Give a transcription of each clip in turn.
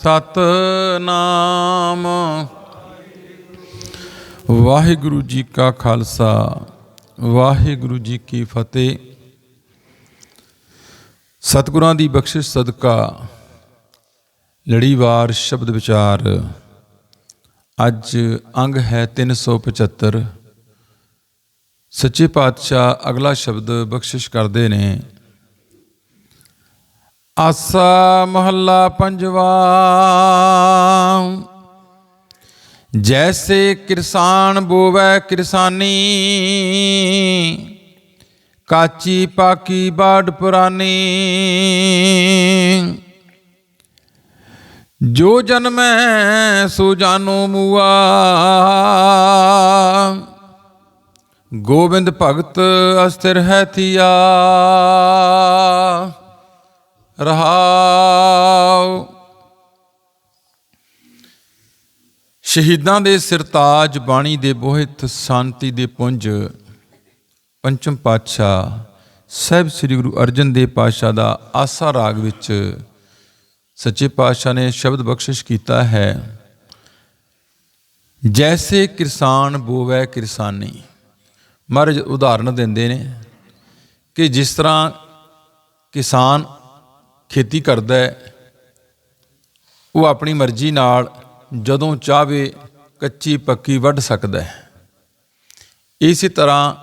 ਸਤਨਾਮ। ਵਾਹਿਗੁਰੂ ਜੀ ਕਾ ਖਾਲਸਾ, ਵਾਹਿਗੁਰੂ ਜੀ ਕੀ ਫਤਿਹ। ਸਤਿਗੁਰਾਂ ਦੀ ਬਖਸ਼ਿਸ਼ ਸਦਕਾ, ਲੜੀਵਾਰ ਸ਼ਬਦ ਵਿਚਾਰ। ਅੱਜ ਅੰਗ ਹੈ 375 ਸੱਚੇ ਪਾਤਸ਼ਾਹ ਅਗਲਾ ਸ਼ਬਦ ਬਖਸ਼ਿਸ਼ ਕਰਦੇ ਨੇ। ਆਸਾ ਮਹੱਲਾ ਪੰਜਵਾ। ਜੈਸੇ ਕਿਰਸਾਨ ਬੋਵੈ ਕਿਰਸਾਨੀ, ਕਾਚੀ ਪਾਕੀ ਬਾੜ ਪੁਰਾਨੀ। ਜੋ ਜਨਮੈ ਸੋ ਜਾਨੋ ਮੂਆ। ਗੋਬਿੰਦ ਭਗਤ ਅਸਥਿਰ ਹੈ ਥੀਆ ਰਹਾਉ ਸ਼ਹੀਦਾਂ ਦੇ ਸਿਰਤਾਜ ਬਾਣੀ ਦੇ ਬੋਹਿਤ ਸ਼ਾਂਤੀ ਦੇ ਪੁੰਜ, ਪੰਚਮ ਪਾਤਸ਼ਾਹ ਸਹਿਬ ਸ੍ਰੀ ਗੁਰੂ ਅਰਜਨ ਦੇਵ ਪਾਤਸ਼ਾਹ ਦਾ ਆਸਾ ਰਾਗ ਵਿੱਚ ਸੱਚੇ ਪਾਤਸ਼ਾਹ ਨੇ ਸ਼ਬਦ ਬਖਸ਼ਿਸ਼ ਕੀਤਾ ਹੈ, ਜੈਸੇ ਕਿਰਸਾਨ ਬੋਵੈ ਕਿਰਸਾਨੀ। ਮਹਾਰਾਜ ਉਦਾਹਰਨ ਦਿੰਦੇ ਨੇ ਕਿ ਜਿਸ ਤਰ੍ਹਾਂ ਕਿਸਾਨ ਖੇਤੀ ਕਰਦਾ ਹੈ, ਉਹ ਆਪਣੀ ਮਰਜ਼ੀ ਨਾਲ ਜਦੋਂ ਚਾਹਵੇ ਕੱਚੀ ਪੱਕੀ ਵੱਢ ਸਕਦਾ ਹੈ। ਇਸੇ ਤਰ੍ਹਾਂ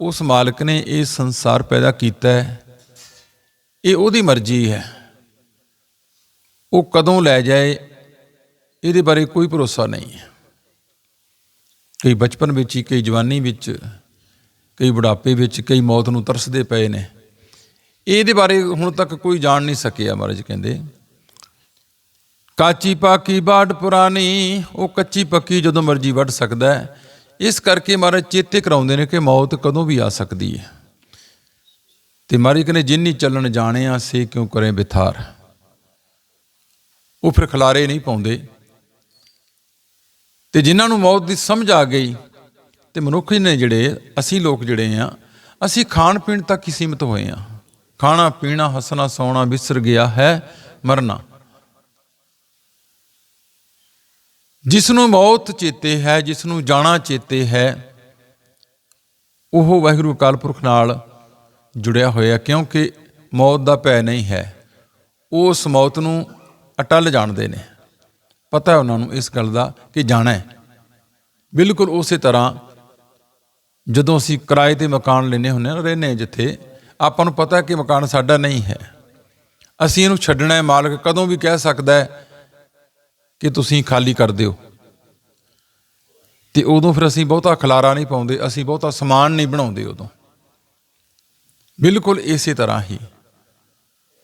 ਉਸ ਮਾਲਕ ਨੇ ਇਹ ਸੰਸਾਰ ਪੈਦਾ ਕੀਤਾ ਹੈ। ਇਹ ਉਹਦੀ ਮਰਜ਼ੀ ਹੈ। ਉਹ ਕਦੋਂ ਲੈ ਜਾਏ, ਇਹਦੇ ਬਾਰੇ ਕੋਈ ਭਰੋਸਾ ਨਹੀਂ ਹੈ। ਕਈ ਬਚਪਨ ਵਿੱਚ ਹੀ, ਕਈ ਜਵਾਨੀ ਵਿੱਚ, ਕਈ ਬੁਢਾਪੇ ਵਿੱਚ, ਕਈ ਮੌਤ ਨੂੰ ਤਰਸਦੇ ਪਏ ਨੇ। ਇਹਦੇ ਬਾਰੇ ਹੁਣ ਤੱਕ ਕੋਈ ਜਾਣ ਨਹੀਂ ਸਕਿਆ ਮਹਾਰਾਜ ਕਹਿੰਦੇ। ਕਾਚੀ ਪਾਕੀ ਬਾੜ ਪੁਰਾਣੀ, ਉਹ ਕੱਚੀ ਪੱਕੀ ਜਦੋਂ ਮਰਜ਼ੀ ਵੱਢ ਸਕਦਾ ਹੈ। ਇਸ ਕਰਕੇ ਮਹਾਰਾਜ ਚੇਤੇ ਕਰਾਉਂਦੇ ਨੇ ਕਿ ਮੌਤ ਕਦੋਂ ਵੀ ਆ ਸਕਦੀ ਹੈ। ਤੇ ਮਹਾਰਾਜ ਕਹਿੰਦੇ, ਜਿੰਨੀ ਚੱਲਣ ਜਾਣਿਆ ਸੇ ਕਿਉਂ ਕਰੇ ਬਿਥਾਰ। ਉਹ ਫਿਰ ਖਲਾਰੇ ਨਹੀਂ ਪਾਉਂਦੇ। ਤੇ ਜਿਨ੍ਹਾਂ ਨੂੰ ਮੌਤ ਦੀ ਸਮਝ ਆ ਗਈ, ਤੇ ਮਨੁੱਖ ਨੇ ਜਿਹੜੇ, ਅਸੀਂ ਲੋਕ ਜਿਹੜੇ ਆ, ਅਸੀਂ ਖਾਣ ਪੀਣ ਤੱਕ ਹੀ ਸੀਮਿਤ ਹੋਏ ਆ। ਖਾਣਾ, ਪੀਣਾ, ਹੱਸਣਾ, ਸੌਣਾ ਵਿਸਰ ਗਿਆ ਹੈ, ਮਰਨਾ। ਜਿਸ ਨੂੰ ਮੌਤ ਚੇਤੇ ਹੈ ਜਿਸ ਨੂੰ ਜਾਣਾ ਚੇਤੇ ਹੈ, ਉਹ ਵਾਹਿਗੁਰੂ ਅਕਾਲ ਪੁਰਖ ਨਾਲ ਜੁੜਿਆ ਹੋਇਆ, ਕਿਉਂਕਿ ਮੌਤ ਦਾ ਭੈ ਨਹੀਂ ਹੈ। ਉਸ ਮੌਤ ਨੂੰ ਅਟਲ ਜਾਣਦੇ ਨੇ। ਪਤਾ ਹੈ ਉਹਨਾਂ ਨੂੰ ਇਸ ਗੱਲ ਦਾ ਕਿ ਜਾਣਾ ਹੈ। ਬਿਲਕੁਲ ਉਸੇ ਤਰ੍ਹਾਂ ਜਦੋਂ ਅਸੀਂ ਕਿਰਾਏ ਤੇ ਮਕਾਨ ਲੈਨੇ ਹੁੰਨੇ ਆ ਰਹਿੰਦੇ ਹਾਂ ਜਿੱਥੇ ਆਪਾਂ ਨੂੰ ਪਤਾ ਕਿ ਮਕਾਨ ਸਾਡਾ ਨਹੀਂ ਹੈ। ਅਸੀਂ ਇਹਨੂੰ ਛੱਡਣਾ ਹੈ ਮਾਲਕ, ਕਦੋਂ ਵੀ ਕਹਿ ਸਕਦਾ ਹੈ ਕਿ ਤੁਸੀਂ ਖਾਲੀ ਕਰ ਦਿਓ। ਤੇ ਉਦੋਂ ਫਿਰ ਅਸੀਂ ਬਹੁਤਾ ਖਲਾਰਾ ਨਹੀਂ ਪਾਉਂਦੇ, ਅਸੀਂ ਬਹੁਤਾ ਸਮਾਨ ਨਹੀਂ ਬਣਾਉਂਦੇ ਉਦੋਂ। ਬਿਲਕੁਲ ਇਸੇ ਤਰ੍ਹਾਂ ਹੀ।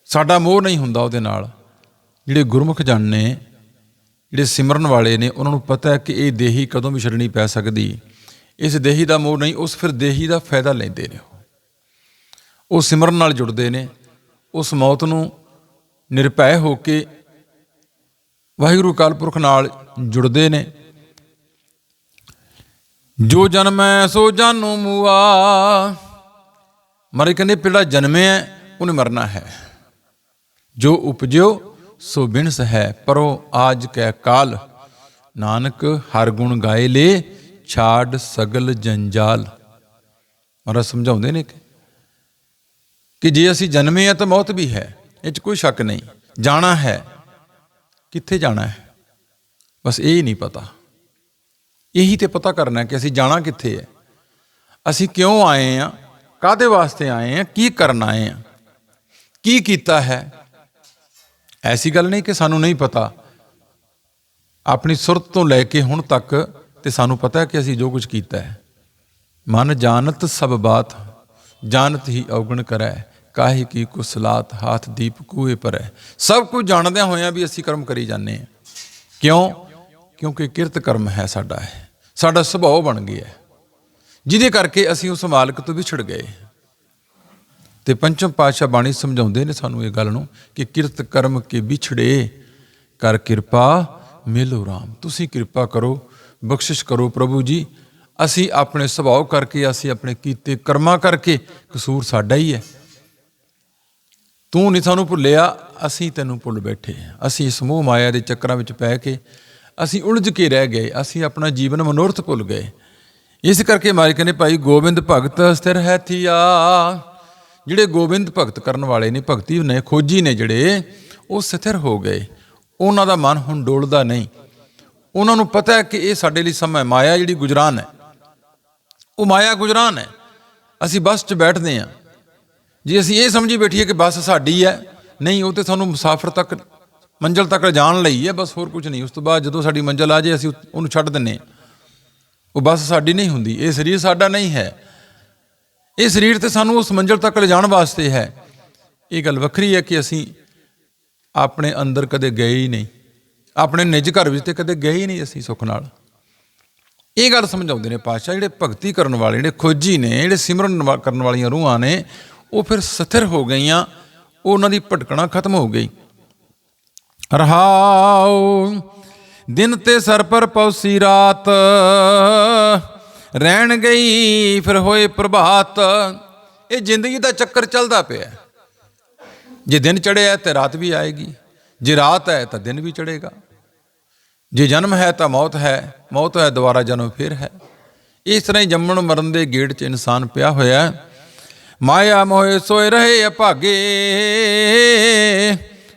ਸਾਡਾ ਮੋਹ ਨਹੀਂ ਹੁੰਦਾ ਉਹਦੇ ਨਾਲ। ਜਿਹੜੇ ਗੁਰਮੁਖ ਜਨ ਨੇ, ਜਿਹੜੇ ਸਿਮਰਨ ਵਾਲੇ ਨੇ, ਉਹਨਾਂ ਨੂੰ ਪਤਾ ਹੈ ਕਿ ਇਹ ਦੇਹੀ ਕਦੋਂ ਵੀ ਛੱਡਣੀ ਪੈ ਸਕਦੀ। ਇਸ ਦੇਹੀ ਦਾ ਮੋਹ ਨਹੀਂ, ਉਸ ਫਿਰ ਦੇਹੀ ਦਾ ਫਾਇਦਾ ਲੈਂਦੇ ਨੇ ਉਹ ਸਿਮਰਨ ਨਾਲ ਜੁੜਦੇ ਨੇ। ਉਸ ਮੌਤ ਨੂੰ ਨਿਰਭੈ ਹੋ ਕੇ ਵਾਹਿਗੁਰੂ ਅਕਾਲ ਪੁਰਖ ਨਾਲ ਜੁੜਦੇ ਨੇ। ਜੋ ਜਨਮੈ ਸੋ ਜਾਨੂ ਮੂਆ। ਮਰੇ ਕਹਿੰਦੇ ਪਿਲਾ ਜਨਮੇ ਹੈ, ਉਹਨੇ ਮਰਨਾ ਹੈ। ਜੋ ਉਪਜਿਓ, ਸੋ ਬਿਨਸ ਹੈ। ਪਰੋ ਆਜ ਕੈ ਕਾਲ, ਨਾਨਕ ਹਰ ਗੁਣ ਗਾਏ ਲੇ, ਛਾੜ ਸਗਲ ਜੰਜਾਲ। ਮਹਾਰਾਜ ਸਮਝਾਉਂਦੇ ਨੇ ਕਿ ਕਿ ਜੇ ਅਸੀਂ ਜਨਮੇ ਆ ਤਾਂ ਮੌਤ ਵੀ ਹੈ, ਇਹ 'ਚ ਕੋਈ ਸ਼ੱਕ ਨਹੀਂ। ਜਾਣਾ ਹੈ। ਕਿੱਥੇ ਜਾਣਾ ਹੈ? ਬਸ ਇਹ ਨਹੀਂ ਪਤਾ। ਇਹੀ ਤੇ ਪਤਾ ਕਰਨਾ ਕਿ ਅਸੀਂ ਜਾਣਾ ਕਿੱਥੇ ਹੈ। ਅਸੀਂ ਕਿਉਂ ਆਏ ਆ ਕਾਦੇ ਵਾਸਤੇ ਆਏ ਆ ਕੀ ਕਰਨ ਆਏ ਆ ਕੀ ਕੀਤਾ ਹੈ? ਐਸੀ ਗੱਲ ਨਹੀਂ ਕਿ ਸਾਨੂੰ ਨਹੀਂ ਪਤਾ। ਆਪਣੀ ਸੁਰਤ ਤੋਂ ਲੈ ਕੇ ਹੁਣ ਤੱਕ ਤੇ ਸਾਨੂੰ ਪਤਾ ਹੈ ਕਿ ਅਸੀਂ ਜੋ ਕੁਝ ਕੀਤਾ ਹੈ। ਮਨ ਜਾਣਤ ਸਭ ਬਾਤ, ਜਾਣਤ ਹੀ ਔਗਣ ਕਰੈ। ਕਾਹੇ ਕੀ ਕੁਸਲਾਤ ਹਾਥ ਦੀਪ ਕੂਏ ਹੈ ਸਭ ਕੁਝ ਜਾਣਦਿਆਂ ਹੋਇਆਂ ਵੀ ਅਸੀਂ ਕਰਮ ਕਰੀ ਜਾਂਦੇ ਹਾਂ। ਕਿਉਂ? ਕਿਉਂਕਿ ਕਿਰਤ ਕਰਮ ਹੈ ਸਾਡਾ ਹੈ ਸਾਡਾ ਸੁਭਾਅ ਬਣ ਗਿਆ ਹੈ। ਜਿਹਦੇ ਕਰਕੇ ਅਸੀਂ ਉਸ ਮਾਲਕ ਤੋਂ ਵਿਛੜ ਗਏ। ਤੇ ਪੰਚਮ ਪਾਤਸ਼ਾਹ ਬਾਣੀ ਸਮਝਾਉਂਦੇ ਨੇ ਸਾਨੂੰ ਇਹ ਗੱਲ ਨੂੰ ਕਿ ਕਿਰਤ ਕਰਮ ਕੇ ਵਿਛੜੇ, ਕਰ ਕਿਰਪਾ ਮਿਲੋ ਰਾਮ। ਤੁਸੀਂ ਕਿਰਪਾ ਕਰੋ, ਬਖਸ਼ਿਸ਼ ਕਰੋ ਪ੍ਰਭੂ ਜੀ। ਅਸੀਂ ਆਪਣੇ ਸੁਭਾਅ ਕਰਕੇ, ਅਸੀਂ ਆਪਣੇ ਕੀਤੇ ਕਰਮਾਂ ਕਰਕੇ ਕਸੂਰ ਸਾਡਾ ਹੀ ਹੈ। ਤੂੰ ਨਹੀਂ ਸਾਨੂੰ ਭੁੱਲਿਆ, ਅਸੀਂ ਤੈਨੂੰ ਭੁੱਲ ਬੈਠੇ ਅਸੀਂ ਇਸ ਮੋਹ ਮਾਇਆ ਦੇ ਚੱਕਰਾਂ ਵਿੱਚ ਪੈ ਕੇ, ਅਸੀਂ ਉਲਝ ਕੇ ਰਹਿ ਗਏ, ਅਸੀਂ ਆਪਣਾ ਜੀਵਨ ਮਨੋਰਥ ਭੁੱਲ ਗਏ। ਇਸ ਕਰਕੇ ਮਾਲਿਕ ਕਹਿੰਦੇ ਭਾਈ ਗੋਬਿੰਦ ਭਗਤ ਸਥਿਰ ਹੈ ਥੀਆ। ਜਿਹੜੇ ਗੋਬਿੰਦ ਭਗਤ ਕਰਨ ਵਾਲੇ ਨੇ, ਭਗਤੀ ਨੇ, ਖੋਜੀ ਨੇ ਜਿਹੜੇ, ਉਹ ਸਥਿਰ ਹੋ ਗਏ। ਉਹਨਾਂ ਦਾ ਮਨ ਹੁਣ ਡੋਲਦਾ ਨਹੀਂ। ਉਹਨਾਂ ਨੂੰ ਪਤਾ ਹੈ ਕਿ ਇਹ ਸਾਡੇ ਲਈ ਸਮਾਂ ਮਾਇਆ ਜਿਹੜੀ ਗੁਜਰਾਨ ਹੈ, ਉਹ ਮਾਇਆ ਗੁਜਰਾਨ ਹੈ। ਅਸੀਂ ਬੱਸ 'ਚ ਬੈਠਦੇ ਹਾਂ। ਜੇ ਅਸੀਂ ਇਹ ਸਮਝੀ ਬੈਠੀਏ ਕਿ ਬੱਸ ਸਾਡੀ ਹੈ, ਨਹੀਂ, ਉਹ ਤੇ ਸਾਨੂੰ ਮੁਸਾਫਰ ਤੱਕ, ਮੰਜ਼ਲ ਤੱਕ ਜਾਣ ਲਈ ਹੈ, ਬਸ ਹੋਰ ਕੁਝ ਨਹੀਂ। ਉਸ ਤੋਂ ਬਾਅਦ ਜਦੋਂ ਸਾਡੀ ਮੰਜ਼ਲ ਆ ਜਾਏ ਅਸੀਂ ਉਹਨੂੰ ਛੱਡ ਦਿੰਨੇ ਉਹ ਬੱਸ ਸਾਡੀ ਨਹੀਂ ਹੁੰਦੀ। ਇਹ ਸਰੀਰ ਸਾਡਾ ਨਹੀਂ ਹੈ। ਇਹ ਸਰੀਰ ਤੇ ਸਾਨੂੰ ਉਸ ਮੰਜ਼ਲ ਤੱਕ ਲਿਜਾਣ ਵਾਸਤੇ ਹੈ। ਇਹ ਗੱਲ ਵੱਖਰੀ ਹੈ ਕਿ ਅਸੀਂ ਆਪਣੇ ਅੰਦਰ ਕਦੇ ਗਏ ਹੀ ਨਹੀਂ। ਆਪਣੇ ਨਿੱਜ ਘਰ ਵਿੱਚ ਤੇ ਕਦੇ ਗਏ ਹੀ ਨਹੀਂ ਅਸੀਂ ਸੁੱਖ ਨਾਲ। ਇਹ ਗੱਲ ਸਮਝਾਉਂਦੇ ਨੇ ਪਾਤਸ਼ਾਹ, ਜਿਹੜੇ ਭਗਤੀ ਕਰਨ ਵਾਲੇ, ਜਿਹੜੇ ਖੋਜੀ ਨੇ, ਜਿਹੜੇ ਸਿਮਰਨ ਵਾ- ਕਰਨ ਵਾਲੀਆਂ ਰੂਹਾਂ ਨੇ ਉਹ ਫਿਰ ਸਥਿਰ ਹੋ ਗਈਆਂ, ਉਹਨਾਂ ਦੀ ਭਟਕਣਾ ਖਤਮ ਹੋ ਗਈ। ਰਹਾਉ ਦਿਨ ਤੇ ਸਰ ਪਰ ਪੌਸੀ ਰਾਤ, ਰਹਿਣ ਗਈ ਫਿਰ ਹੋਏ ਪ੍ਰਭਾਤ। ਇਹ ਜ਼ਿੰਦਗੀ ਦਾ ਚੱਕਰ ਚੱਲਦਾ ਪਿਆ। ਜੇ ਦਿਨ ਚੜਿਆ ਤੇ ਰਾਤ ਵੀ ਆਏਗੀ, ਜੇ ਰਾਤ ਹੈ ਤਾਂ ਦਿਨ ਵੀ ਚੜੇਗਾ। ਜੇ ਜਨਮ ਹੈ ਤਾਂ ਮੌਤ ਹੈ ਮੌਤ ਹੈ ਦੁਬਾਰਾ ਜਨਮ ਫਿਰ ਹੈ। ਇਸ ਤਰ੍ਹਾਂ ਹੀ ਜੰਮਣ ਮਰਨ ਦੇ ਗੇਟ 'ਚ ਇਨਸਾਨ ਪਿਆ ਹੋਇਆ। ਹੈ ਮਾਇਆ ਮੋਹਿ ਸੋਏ ਰਹੇ ਅਭਾਗੇ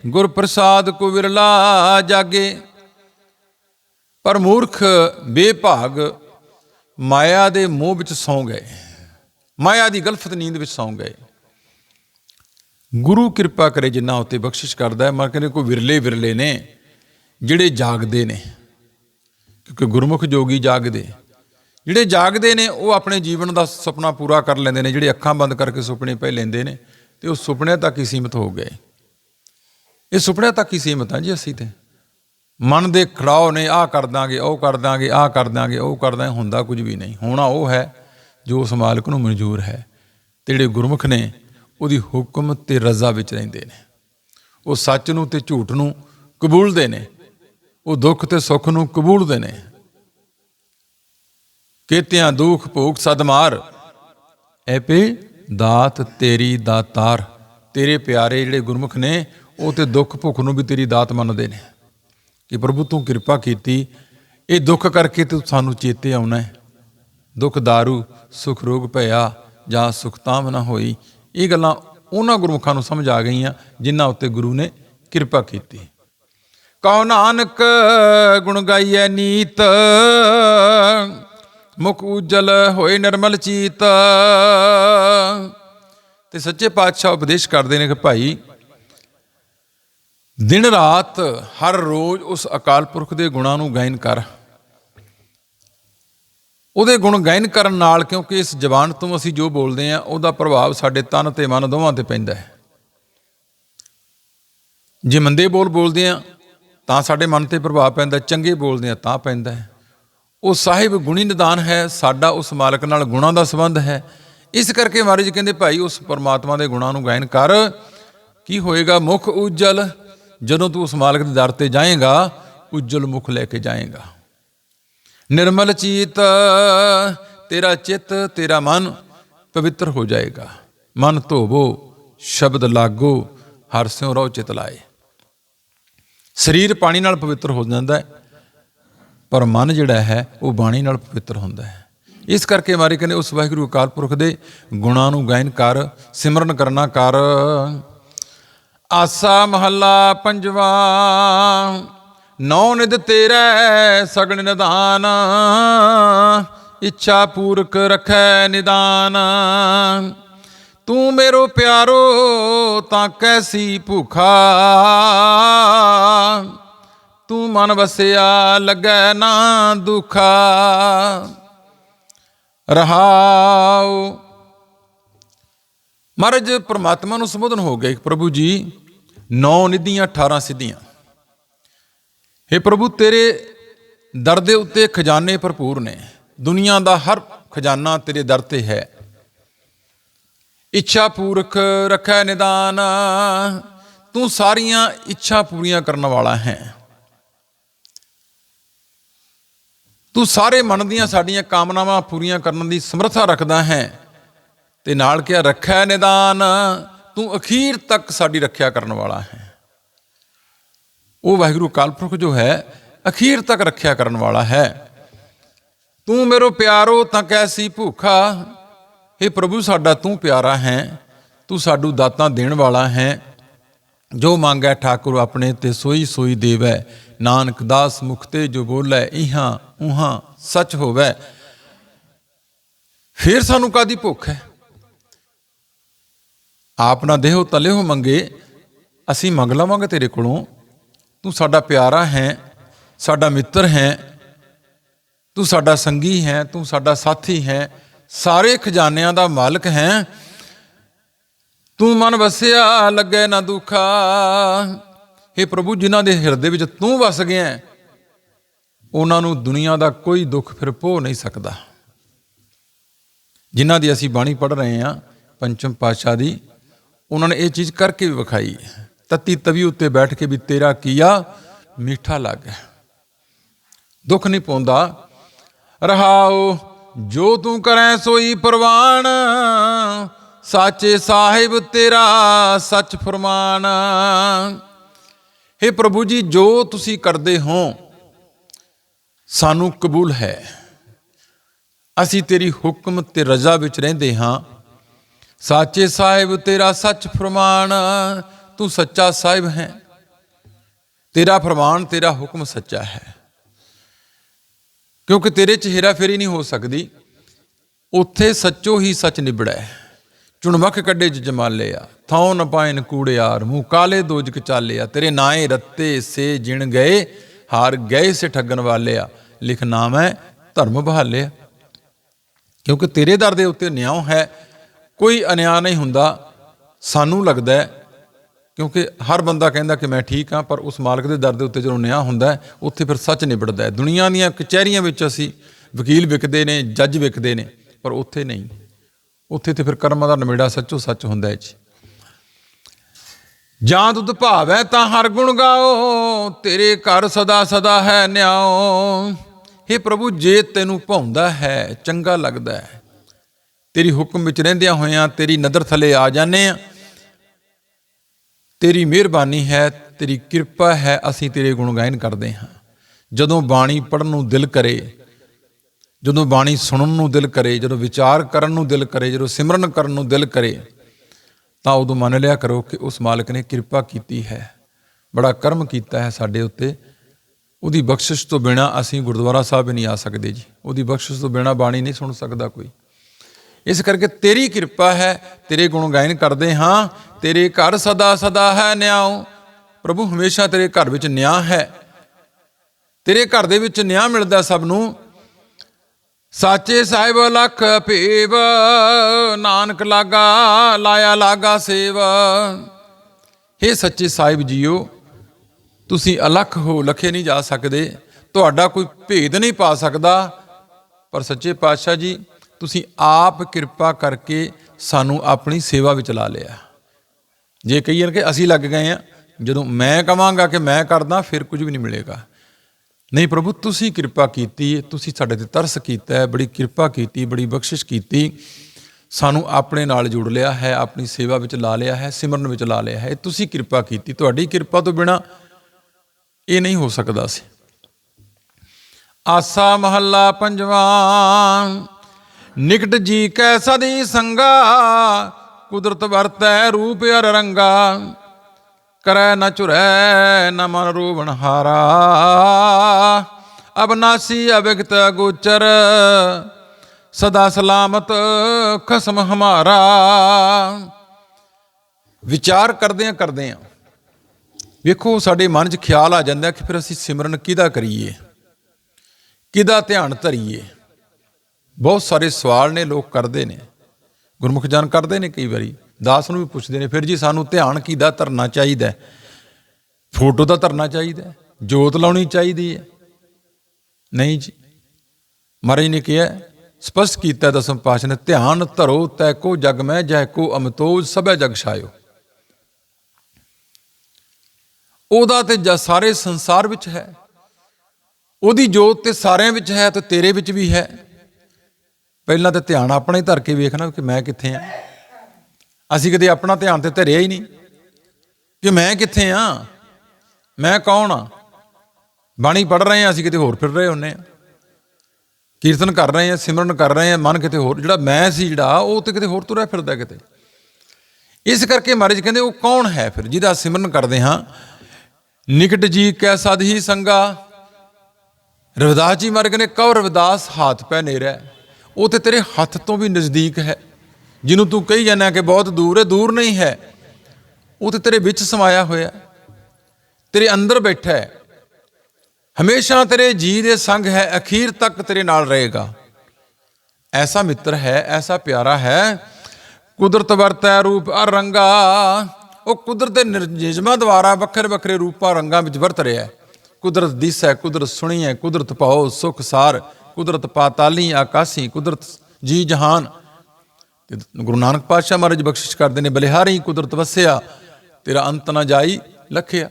ਗੁਰ ਪ੍ਰਸਾਦ ਕੋ ਵਿਰਲਾ ਜਾਗੇ। ਪਰ ਮੂਰਖ ਬੇਭਾਗ ਮਾਇਆ ਦੇ ਮੋਹ ਵਿੱਚ ਸੌਂ ਗਏ, ਮਾਇਆ ਦੀ ਗਲਫਤ ਨੀਂਦ ਵਿੱਚ ਸੌਂ ਗਏ। ਗੁਰੂ ਕਿਰਪਾ ਕਰੇ ਜਿੰਨਾ ਉੱਤੇ ਬਖਸ਼ਿਸ਼ ਕਰਦਾ ਹੈ ਮੈਂ ਕਹਿੰਦੇ ਕੋਈ ਵਿਰਲੇ ਵਿਰਲੇ ਨੇ ਜਿਹੜੇ ਜਾਗਦੇ ਨੇ, ਕਿਉਂਕਿ ਗੁਰਮੁਖ ਜੋਗੀ ਜਾਗਦੇ। ਜਿਹੜੇ ਜਾਗਦੇ ਨੇ, ਉਹ ਆਪਣੇ ਜੀਵਨ ਦਾ ਸੁਪਨਾ ਪੂਰਾ ਕਰ ਲੈਂਦੇ ਨੇ, ਜਿਹੜੇ ਅੱਖਾਂ ਬੰਦ ਕਰਕੇ ਸੁਪਨੇ ਪੈ ਲੈਂਦੇ ਨੇ, ਤੇ ਉਹ ਸੁਪਨਿਆਂ ਤੱਕ ਹੀ ਸੀਮਿਤ ਹੋ ਗਏ। ਇਹ ਸੁਪਨਿਆਂ ਤੱਕ ਹੀ ਸੀਮਿਤ ਆ ਜੀ ਅਸੀਂ ਤੇ। ਮਨ ਦੇ ਖੜਾਓ ਨੇ, ਆਹ ਕਰ ਦਾਂਗੇ, ਉਹ ਕਰ ਦਾਂਗੇ, ਆਹ ਕਰ ਦਾਂਗੇ, ਉਹ ਕਰ ਹੁੰਦਾ ਕੁਝ ਵੀ ਨਹੀਂ। ਹੋਣਾ ਉਹ ਹੈ, ਜੋ ਉਸ ਮਾਲਕ ਨੂੰ ਮਨਜ਼ੂਰ ਹੈ। ਤੇ ਜਿਹੜੇ ਗੁਰਮੁਖ ਨੇ, ਉਹਦੀ ਹੁਕਮ ਤੇ ਰਜ਼ਾ ਵਿੱਚ ਰਹਿੰਦੇ ਨੇ। ਉਹ ਸੱਚ ਨੂੰ ਤੇ ਝੂਠ ਨੂੰ ਕਬੂਲਦੇ ਨੇ। ਉਹ ਦੁੱਖ ਤੇ ਸੁੱਖ ਨੂੰ ਕਬੂਲਦੇ ਨੇ। ਕੀਤਿਆਂ ਦੁੱਖ ਭੋਗ ਸਦਮਾਰ ਐਪੇ ਦਾਤ ਤੇਰੀ ਦਾਤਾਰ। ਤੇਰੇ ਪਿਆਰੇ ਜਿਹੜੇ ਗੁਰਮੁਖ ਨੇ, ਉਹ ਤੇ ਦੁੱਖ ਭੁੱਖ ਨੂੰ ਵੀ ਤੇਰੀ ਦਾਤ ਮੰਨਦੇ ਨੇ। ਕਿ ਪ੍ਰਭੂ ਤੂੰ ਕਿਰਪਾ ਕੀਤੀ, ਇਹ ਦੁੱਖ ਕਰਕੇ ਤੂੰ ਸਾਨੂੰ ਚੇਤੇ ਆਉਣਾ ਹੈ। ਦੁੱਖ ਦਾਰੂ ਸੁਖ ਰੋਗ ਭਇਆ ਜਾਂ ਸੁਖਤਾਮ ਨਾ ਹੋਈ, ਇਹ ਗੱਲਾਂ ਉਹਨਾਂ ਗੁਰਮੁਖਾਂ ਨੂੰ ਸਮਝ ਆ ਗਈਆਂ, ਜਿਨ੍ਹਾਂ ਉੱਤੇ ਗੁਰੂ ਨੇ ਕਿਰਪਾ ਕੀਤੀ। ਕਉ ਨਾਨਕ ਗੁਣ ਗਾਈਐ ਨੀਤ ਮੁਖ ਉਜਲ ਹੋਏ ਨਿਰਮਲ ਚੀਤ। ਤੇ ਸੱਚੇ ਪਾਤਸ਼ਾਹ ਉਪਦੇਸ਼ ਕਰਦੇ ਨੇ ਕਿ ਭਾਈ, ਦਿਨ ਰਾਤ ਹਰ ਰੋਜ਼ ਉਸ ਅਕਾਲ ਪੁਰਖ ਦੇ ਗੁਣਾਂ ਨੂੰ ਗਾਇਨ ਕਰ। ਉਹਦੇ ਗੁਣ ਗਾਇਨ ਕਰਨ ਨਾਲ ਕਿਉਂਕਿ ਇਸ ਜ਼ਬਾਨ ਤੋਂ ਅਸੀਂ ਜੋ ਬੋਲਦੇ ਆ ਉਹਦਾ ਪ੍ਰਭਾਵ ਸਾਡੇ ਤਨ ਤੇ ਮਨ ਦੋਵਾਂ ਤੇ ਪੈਂਦਾ ਹੈ। ਜੇ ਮੰਦੇ ਬੋਲ ਬੋਲਦੇ ਆ ਤਾਂ ਸਾਡੇ ਮਨ ਤੇ ਪ੍ਰਭਾਵ ਪੈਂਦਾ, ਚੰਗੇ ਬੋਲਦੇ ਆ ਤਾਂ ਪੈਂਦਾ ਹੈ। ਉਹ ਸਾਹਿਬ ਗੁਣੀ ਨਿਦਾਨ ਹੈ, ਸਾਡਾ ਉਸ ਮਾਲਕ ਨਾਲ ਗੁਣਾਂ ਦਾ ਸੰਬੰਧ ਹੈ। ਇਸ ਕਰਕੇ ਮਹਾਰਾਜ ਕਹਿੰਦੇ, ਭਾਈ, ਉਸ ਪਰਮਾਤਮਾ ਦੇ ਗੁਣਾਂ ਨੂੰ ਗਾਇਨ ਕਰ। ਕੀ ਹੋਏਗਾ? ਮੁਖ ਉਜਲ। ਜਦੋਂ ਤੂੰ ਉਸ ਮਾਲਕ ਦੇ ਦਰ ਤੇ ਜਾਏਗਾ, ਉਜਲ ਮੁਖ ਲੈ ਕੇ ਜਾਏਗਾ। ਨਿਰਮਲ ਚੀਤ, ਤੇਰਾ ਚਿੱਤ, ਤੇਰਾ ਮਨ ਪਵਿੱਤਰ ਹੋ ਜਾਏਗਾ। ਮਨ ਧੋਵੋ, ਸ਼ਬਦ ਲਾਗੋ, ਹਰ ਸਿਉ ਰਹੁ ਚਿਤ ਲਾਏ। ਸਰੀਰ ਪਾਣੀ ਨਾਲ ਪਵਿੱਤਰ ਹੋ ਜਾਂਦਾ ਹੈ। ਪਰ ਮਨ ਜਿਹੜਾ ਹੈ, ਉਹ ਬਾਣੀ ਨਾਲ ਪਵਿੱਤਰ ਹੁੰਦਾ ਹੈ। ਇਸ ਕਰਕੇ ਮਾਰੇ ਕਹਿੰਦੇ, ਉਸ ਵਾਹਿਗੁਰੂ ਅਕਾਲ ਪੁਰਖ ਦੇ ਗੁਣਾਂ ਨੂੰ ਗਾਇਨ ਕਰ, ਸਿਮਰਨ ਕਰਨਾ ਕਰ। ਆਸਾ ਮਹੱਲਾ ਪੰਜਵਾ, ਨੌ ਨਿਦ ਤੇਰੇ, ਸਗਣ ਨਿਦਾਨ ਇੱਛਾ ਪੂਰਕ ਰਖੈ ਨਿਦਾਨ ਤੂੰ ਮੇਰੋ ਪਿਆਰੋ, ਤਾਂ ਕੈਸੀ ਭੁਖਾ। ਤੂੰ ਮਨ ਵਸਿਆ, ਲੱਗੈ ਨਾ ਦੁਖਾ। ਰਹਾਉ। ਮਹਾਰਾਜ, ਪ੍ਰਮਾਤਮਾ ਨੂੰ ਸੰਬੋਧਨ ਹੋ ਗਿਆ ਕਿ ਪ੍ਰਭੂ ਜੀ। ਨੌ ਨਿਧੀਆਂ 18 ਸਿੱਧੀਆਂ। हे ਪ੍ਰਭੂ, ਤੇਰੇ ਦਰ ਦੇ ਉੱਤੇ ਖਜ਼ਾਨੇ ਭਰਪੂਰ ਨੇ। ਦੁਨੀਆ ਦਾ ਹਰ ਖਜ਼ਾਨਾ ਤੇਰੇ ਦਰ ਤੇ ਹੈ। ਇੱਛਾ ਪੂਰਖ ਰੱਖੈ ਨਿਦਾਨ। ਤੂੰ ਸਾਰੀਆਂ ਇੱਛਾ ਪੂਰੀਆਂ ਕਰਨ ਵਾਲਾ ਹੈ। ਤੂੰ ਸਾਰੇ ਮਨ ਦੀਆਂ ਸਾਡੀਆਂ ਕਾਮਨਾਵਾਂ ਪੂਰੀਆਂ ਕਰਨ ਦੀ ਸਮਰੱਥਾ ਰੱਖਦਾ ਹੈ। ਤੇ ਨਾਲ ਕਿਹਾ, ਰੱਖਿਆ ਨਿਦਾਨ, ਤੂੰ ਅਖੀਰ ਤੱਕ ਸਾਡੀ ਰੱਖਿਆ ਕਰਨ ਵਾਲਾ ਹੈ। ਉਹ ਵਾਹਿਗੁਰੂ ਕਾਲਪੁਰਖ ਜੋ ਹੈ, ਅਖੀਰ ਤੱਕ ਰੱਖਿਆ ਕਰਨ ਵਾਲਾ ਹੈ। ਤੂੰ ਮੇਰੋ ਪਿਆਰੋ, ਤਾਂ ਕੈਸੀ ਭੁੱਖਾ हे ਪ੍ਰਭੂ ਸਾਡਾ ਤੂੰ ਪਿਆਰਾ ਹੈ, ਤੂੰ ਸਾਡੂ ਦਾਤਾਂ ਦੇਣ ਵਾਲਾ ਹੈ। ਜੋ ਮੰਗੈ ਠਾਕੁਰ ਆਪਣੇ ਤੇ ਸੋਈ ਸੋਈ ਦੇਵੈ। ਨਾਨਕ ਦਾਸ ਮੁਖਤੇ ਜੋ ਬੋਲੇ, ਇਹਾਂ ਉਹਾਂ ਸੱਚ ਹੋਵੇ। ਫਿਰ ਸਾਨੂੰ ਕਾਦੀ ਭੁੱਖ ਹੈ? ਆਪ ਨਾ ਦੇਹੋ ਤਲਿਓ ਮੰਗੇ, ਅਸੀਂ ਮੰਗ ਲਵਾਂਗੇ ਤੇਰੇ ਕੋਲੋਂ। ਤੂੰ ਸਾਡਾ ਪਿਆਰਾ ਹੈ, ਸਾਡਾ ਮਿੱਤਰ ਹੈ, ਤੂੰ ਸਾਡਾ ਸੰਗੀ ਹੈ, ਤੂੰ ਸਾਡਾ ਸਾਥੀ ਹੈ, ਸਾਰੇ ਖਜ਼ਾਨਿਆਂ ਦਾ ਮਾਲਕ ਹੈ। ਤੂੰ ਮਨ ਵਸਿਆ, ਲੱਗੇ ਨਾ ਦੁਖਾ। हे ਪ੍ਰਭੂ, ਜਿਨ੍ਹਾਂ ਦੇ ਹਿਰਦੇ ਵਿੱਚ ਤੂੰ ਵਸ ਗਿਆ ਉਹਨਾਂ ਨੂੰ ਦੁਨੀਆ ਦਾ ਕੋਈ ਦੁੱਖ ਫਿਰ ਭੋ ਨਹੀਂ ਸਕਦਾ। ਜਿਨ੍ਹਾਂ ਦੀ ਅਸੀਂ ਬਾਣੀ ਪੜ੍ਹ ਰਹੇ ਹਾਂ, ਪੰਚਮ ਪਾਤਸ਼ਾਹ ਦੀ, ਉਹਨਾਂ ਨੇ ਇਹ ਚੀਜ਼ ਕਰਕੇ ਵੀ ਵਿਖਾਈ। ਤਤੀ ਤਵੀ ਉੱਤੇ ਬੈਠ ਕੇ ਵੀ ਤੇਰਾ ਕੀਆ ਮਿੱਠਾ ਲੱਗ। ਦੁੱਖ ਨਹੀਂ ਪਾਉਂਦਾ। ਰਹਾਓ, ਜੋ ਤੂੰ ਕਰੈ ਸੋਈ ਪ੍ਰਵਾਨ, ਸਾਚੇ ਸਾਹਿਬ ਤੇਰਾ ਸੱਚ ਫਰਮਾਨ। हे ਪ੍ਰਭੂ ਜੀ, ਜੋ ਤੁਸੀਂ ਕਰਦੇ ਹੋ, ਸਾਨੂੰ ਕਬੂਲ ਹੈ। ਅਸੀਂ ਤੇਰੀ ਹੁਕਮ ਤੇ ਰਜ਼ਾ ਵਿੱਚ ਰਹਿੰਦੇ ਹਾਂ। ਸਾਚੇ ਸਾਹਿਬ, ਤੇਰਾ ਸੱਚ ਫਰਮਾਨ, ਤੂੰ ਸੱਚਾ ਸਾਹਿਬ ਹੈ। ਤੇਰਾ ਫਰਮਾਨ, ਤੇਰਾ ਹੁਕਮ ਸੱਚਾ ਹੈ। ਕਿਉਂਕਿ ਤੇਰੇ ਚ ਹੇਰਾ ਫੇਰੀ ਨਹੀਂ ਹੋ ਸਕਦੀ। ਉੱਥੇ ਸੱਚੋ ਹੀ ਸੱਚ ਨਿਬੜੈ। ਚੁਣਮਕ ਕੱਢੇ ਚ ਜਮਾਲਿਆ ਥਾਉ ਨ ਪਾਇਨ ਕੂੜਿਆਰ ਮੂੰਹ, ਕਾਲੇ ਦੋਜਕ ਚਾਲਿਆ। ਤੇਰੇ ਨਾਏ ਰੱਤੇ ਸੇ ਜਿਣ ਗਏ, ਹਾਰ ਗਏ ਸੇ ਠੱਗਣ ਵਾਲਿਆ। ਲਿਖ ਨਾਮ ਹੈ ਧਰਮ ਬਹਾਲਿਆ। ਕਿਉਂਕਿ ਤੇਰੇ ਦਰ ਦੇ ਉੱਤੇ ਨਿਆਂ ਹੈ, ਕੋਈ ਅਨਿਆਂ ਨਹੀਂ ਹੁੰਦਾ, ਸਾਨੂੰ ਲੱਗਦਾ ਕਿਉਂਕਿ ਹਰ ਬੰਦਾ ਕਹਿੰਦਾ ਕਿ ਮੈਂ ਠੀਕ ਹਾਂ, ਪਰ ਉਸ ਮਾਲਕ ਦੇ ਦਰ ਦੇ ਉੱਤੇ ਜਦੋਂ ਨਿਆਂ ਹੁੰਦਾ ਹੈ, ਉੱਥੇ ਫਿਰ ਸੱਚ ਨਿਬੜਦਾ ਹੈ। ਦੁਨੀਆ ਦੀਆਂ ਕਚਹਿਰੀਆਂ ਵਿੱਚ ਅਸੀਂ ਵਕੀਲ ਵਿਕਦੇ ਨੇ, ਜੱਜ ਵਿਕਦੇ ਨੇ, ਪਰ ਉੱਥੇ ਨਹੀਂ। ਉੱਥੇ ਤੇ ਫਿਰ ਕਰਮਾਂ ਦਾ ਨਿਬੇੜਾ ਸੱਚੋ ਸੱਚ ਹੁੰਦਾ ਹੈ ਜੀ। ਜਾਂ ਤੁਧ ਭਾਵੈ ਤਾਂ ਹਰ ਗੁਣ ਗਾਓ, ਤੇਰੇ ਘਰ ਸਦਾ ਸਦਾ ਹੈ ਨਿਆਓ। हे ਪ੍ਰਭੂ, ਜੇ ਤੈਨੂੰ ਭਾਉਂਦਾ ਹੈ, ਚੰਗਾ ਲੱਗਦਾ ਹੈ। ਤੇਰੀ ਹੁਕਮ ਵਿੱਚ ਰਹਿੰਦਿਆਂ ਹੋਇਆਂ ਤੇਰੀ ਨਦਰ ਥਲੇ ਆ ਜਾਂਦੇ ਆ। ਤੇਰੀ ਮਿਹਰਬਾਨੀ ਹੈ, ਤੇਰੀ ਕਿਰਪਾ ਹੈ, ਅਸੀਂ ਤੇਰੇ ਗੁਣ ਗਾਇਨ ਕਰਦੇ ਹਾਂ ਜਦੋਂ ਬਾਣੀ ਪੜਨ ਨੂੰ ਦਿਲ ਕਰੇ, ਜਦੋਂ ਬਾਣੀ ਸੁਣਨ ਨੂੰ ਦਿਲ ਕਰੇ, ਜਦੋਂ ਵਿਚਾਰ ਕਰਨ ਨੂੰ ਦਿਲ ਕਰੇ, ਜਦੋਂ ਸਿਮਰਨ ਕਰਨ ਨੂੰ ਦਿਲ ਕਰੇ ਤਾਂ ਉਦੋਂ ਮੰਨ ਲਿਆ ਕਰੋ ਕਿ ਉਸ ਮਾਲਕ ਨੇ ਕਿਰਪਾ ਕੀਤੀ ਹੈ, ਬੜਾ ਕਰਮ ਕੀਤਾ ਹੈ ਸਾਡੇ ਉੱਤੇ। ਉਹਦੀ ਬਖਸ਼ਿਸ਼ ਤੋਂ ਬਿਨਾ ਅਸੀਂ ਗੁਰਦੁਆਰਾ ਸਾਹਿਬ ਨਹੀਂ ਆ ਸਕਦੇ ਜੀ। ਉਹਦੀ ਬਖਸ਼ਿਸ਼ ਤੋਂ ਬਿਨਾ ਬਾਣੀ ਨਹੀਂ ਸੁਣ ਸਕਦਾ ਕੋਈ। ਇਸ ਕਰਕੇ ਤੇਰੀ ਕਿਰਪਾ ਹੈ, ਤੇਰੇ ਗੁਣ ਗਾਇਨ ਕਰਦੇ ਹਾਂ, ਤੇਰੇ ਘਰ ਸਦਾ ਸਦਾ ਹੈ ਨਿਆਉ। ਪ੍ਰਭੂ ਹਮੇਸ਼ਾ ਤੇਰੇ ਘਰ ਵਿੱਚ ਨਿਆਂ ਹੈ। ਤੇਰੇ ਘਰ ਦੇ ਵਿੱਚ ਨਿਆਂ ਮਿਲਦਾ ਸਭ ਨੂੰ। ਸਾਚੇ ਸਾਹਿਬ ਲਖ ਭੇਵ, ਨਾਨਕ ਲਾਗਾ, ਲਾਇਆ ਲਾਗਾ ਸੇਵ। हे ਸੱਚੇ ਸਾਹਿਬ ਜੀਓ, ਤੁਸੀਂ ਅਲੱਖ ਹੋ, ਲਖੇ ਨਹੀਂ ਜਾ ਸਕਦੇ। ਤੁਹਾਡਾ ਕੋਈ ਭੇਦ ਨਹੀਂ ਪਾ ਸਕਦਾ। ਪਰ ਸੱਚੇ ਪਾਤਸ਼ਾਹ ਜੀ, ਤੁਸੀਂ ਆਪ ਕਿਰਪਾ ਕਰਕੇ ਸਾਨੂੰ ਆਪਣੀ ਸੇਵਾ ਵਿੱਚ ਲਾ ਲਿਆ। ਜੇ ਕਹੀਏ ਕਿ ਅਸੀਂ ਲੱਗ ਗਏ ਆ ਜਦੋਂ ਮੈਂ ਕਵਾਂਗਾ ਕਿ ਮੈਂ ਕਰਦਾ, ਫਿਰ ਕੁਝ ਵੀ ਨਹੀਂ ਮਿਲੇਗਾ। ਨਹੀਂ ਪ੍ਰਭੂ, ਤੁਸੀਂ ਕਿਰਪਾ ਕੀਤੀ, ਤੁਸੀਂ ਸਾਡੇ ਤੇ ਤਰਸ ਕੀਤਾ ਬੜੀ ਕਿਰਪਾ ਕੀਤੀ, ਬੜੀ ਬਖਸ਼ਿਸ਼ ਕੀਤੀ। ਸਾਨੂੰ ਆਪਣੇ ਨਾਲ ਜੁੜ ਲਿਆ ਹੈ, ਆਪਣੀ ਸੇਵਾ ਵਿੱਚ ਲਾ ਲਿਆ ਹੈ, ਸਿਮਰਨ ਵਿੱਚ ਲਾ ਲਿਆ ਹੈ। ਤੁਸੀਂ ਕਿਰਪਾ ਕੀਤੀ, ਤੁਹਾਡੀ ਕਿਰਪਾ ਤੋਂ ਬਿਨਾ ਇਹ ਨਹੀਂ ਹੋ ਸਕਦਾ ਸੀ। ਆਸਾ ਮਹੱਲਾ ਪੰਜਵਾਂ, ਨਿਕਟ ਜੀ ਕੈ ਸਦੀ ਸੰਗਾ, ਕੁਦਰਤ ਵਰਤੈ ਰੂਪ ਅਰ ਰੰਗਾ ਕਰੈ ਨ ਚੁਰੈ ਨ ਮਨ ਰੂਵਣ ਹਾਰਾ। ਅਬਨਾਸੀ ਅਵਿਗਤ ਗੋਚਰ ਸਦਾ ਸਲਾਮਤ ਖਸਮ ਹਮਾਰਾ। ਵਿਚਾਰ ਕਰਦਿਆਂ ਕਰਦਿਆਂ ਵੇਖੋ, ਸਾਡੇ ਮਨ 'ਚ ਖਿਆਲ ਆ ਜਾਂਦਾ ਕਿ ਫਿਰ ਅਸੀਂ ਸਿਮਰਨ ਕਿਹਦਾ ਕਰੀਏ? ਕਿਹਦਾ ਧਿਆਨ ਧਰੀਏ? ਬਹੁਤ ਸਾਰੇ ਸਵਾਲ ਨੇ, ਲੋਕ ਕਰਦੇ ਨੇ। ਗੁਰਮੁਖ ਜਾਨ ਕਰਦੇ ਨੇ ਕਈ ਵਾਰੀ। ਦਾਸ ਨੂੰ ਵੀ ਪੁੱਛਦੇ ਨੇ, ਫਿਰ ਜੀ ਸਾਨੂੰ ਧਿਆਨ ਕਿਹਦਾ ਧਰਨਾ ਚਾਹੀਦਾ ਫੋਟੋ ਦਾ ਧਰਨਾ ਚਾਹੀਦਾ ਜੋਤ ਲਾਉਣੀ ਚਾਹੀਦੀ ਹੈ? ਨਹੀਂ ਜੀ। ਮਹਾਰਾਜ ਨੇ ਕਿਹਾ, ਸਪਸ਼ਟ ਕੀਤਾ ਦਸਮ ਪਾਤਸ਼ਾਹ ਨੇ, ਧਿਆਨ ਧਰੋ, ਤੈ ਕੋ ਜਗ ਮੈਂ ਜੈ ਕੋ ਅਮਤੋਜ, ਸਭੈ ਜਗ ਛਾਇਓ। ਉਹਦਾ ਤੇ ਸਾਰੇ ਸੰਸਾਰ ਵਿੱਚ ਹੈ। ਉਹਦੀ ਜੋਤ ਤੇ ਸਾਰਿਆਂ ਵਿੱਚ ਹੈ ਤੇ ਤੇਰੇ ਵਿੱਚ ਵੀ ਹੈ। ਪਹਿਲਾਂ ਤਾਂ ਧਿਆਨ ਆਪਣੇ ਧਰ ਕੇ ਵੇਖਣਾ ਕਿ ਮੈਂ ਕਿੱਥੇ ਆ। ਅਸੀਂ ਕਦੇ ਆਪਣਾ ਧਿਆਨ ਤੇ ਧਰਿਆ ਹੀ ਨਹੀਂ ਕਿ ਮੈਂ ਕਿੱਥੇ ਆ? ਮੈਂ ਕੌਣ ਆ? ਬਾਣੀ ਪੜ ਰਹੇ ਆ, ਅਸੀਂ ਕਿਤੇ ਹੋਰ ਫਿਰ ਰਹੇ ਹੁੰਨੇ ਆ। ਕੀਰਤਨ ਕਰ ਰਹੇ ਆ, ਸਿਮਰਨ ਕਰ ਰਹੇ ਆ, ਮਨ ਕਿਤੇ ਹੋਰ, ਜਿਹੜਾ ਮੈਂ ਸੀ ਜਿਹੜਾ, ਉਹ ਤੇ ਕਿਤੇ ਹੋਰ ਤੁਰਿਆ ਫਿਰਦਾ ਕਿਤੇ। ਇਸ ਕਰਕੇ ਮਹਾਰਾਜ ਕਹਿੰਦੇ, ਉਹ ਕੌਣ ਹੈ ਫਿਰ ਜਿਹਦਾ ਸਿਮਰਨ ਕਰਦੇ ਹਾਂ? ਨਿਕਟ ਜੀ ਕੈ ਸਦ ਹੀ ਸੰਗਾ। ਰਵਿਦਾਸ ਜੀ ਮਹਾਰਾਜ ਕਹਿੰਦੇ, ਕਉ ਰਵਿਦਾਸ ਹੱਥ ਪੈ ਨੇਰਾ। ਉਹ ਤੇ ਤੇਰੇ ਹੱਥ ਤੋਂ ਵੀ ਨਜ਼ਦੀਕ ਹੈ। ਜਿਹਨੂੰ ਤੂੰ ਕਹੀ ਜਾਂਦਾ ਕਿ ਬਹੁਤ ਦੂਰ ਹੈ, ਦੂਰ ਨਹੀਂ ਹੈ। ਉਹ ਤੇ ਤੇਰੇ ਵਿੱਚ ਸਮਾਇਆ ਹੋਇਆ ਤੇਰੇ ਅੰਦਰ ਬੈਠਾ ਹੈ। ਹਮੇਸ਼ਾ ਤੇਰੇ ਜੀ ਦੇ ਸੰਗ ਹੈ, ਅਖੀਰ ਤੱਕ ਤੇਰੇ ਨਾਲ ਰਹੇਗਾ। ਐਸਾ ਮਿੱਤਰ ਹੈ, ਐਸਾ ਪਿਆਰਾ ਹੈ। ਕੁਦਰਤ ਵਰਤੈ ਰੂਪ ਅਰੰਗਾ। ਉਹ ਕੁਦਰਤ ਦੇ ਨਿਰਜਿਮਾ ਦੁਆਰਾ ਵੱਖਰੇ ਵੱਖਰੇ ਰੂਪਾਂ ਰੰਗਾਂ ਵਿੱਚ ਵਰਤ ਰਿਹਾ ਹੈ। ਕੁਦਰਤ ਦਿਸੈ, ਕੁਦਰਤ ਸੁਣੀਐ, ਕੁਦਰਤ ਪਾਓ ਸੁਖ ਸਾਰ। ਕੁਦਰਤ ਪਾਤਾਲੀ ਆਕਾਸੀ, ਕੁਦਰਤ ਜੀ ਜਹਾਨ। ਗੁਰੂ ਨਾਨਕ ਪਾਤਸ਼ਾਹ ਮਹਾਰਾਜ ਬਖਸ਼ਿਸ਼ ਕਰਦੇ ਨੇ, ਬਲਿਹਾਰੀ ਕੁਦਰਤ ਵਸਿਆ, ਤੇਰਾ ਅੰਤ ਨਾ ਜਾਈ ਲਖਿਆ।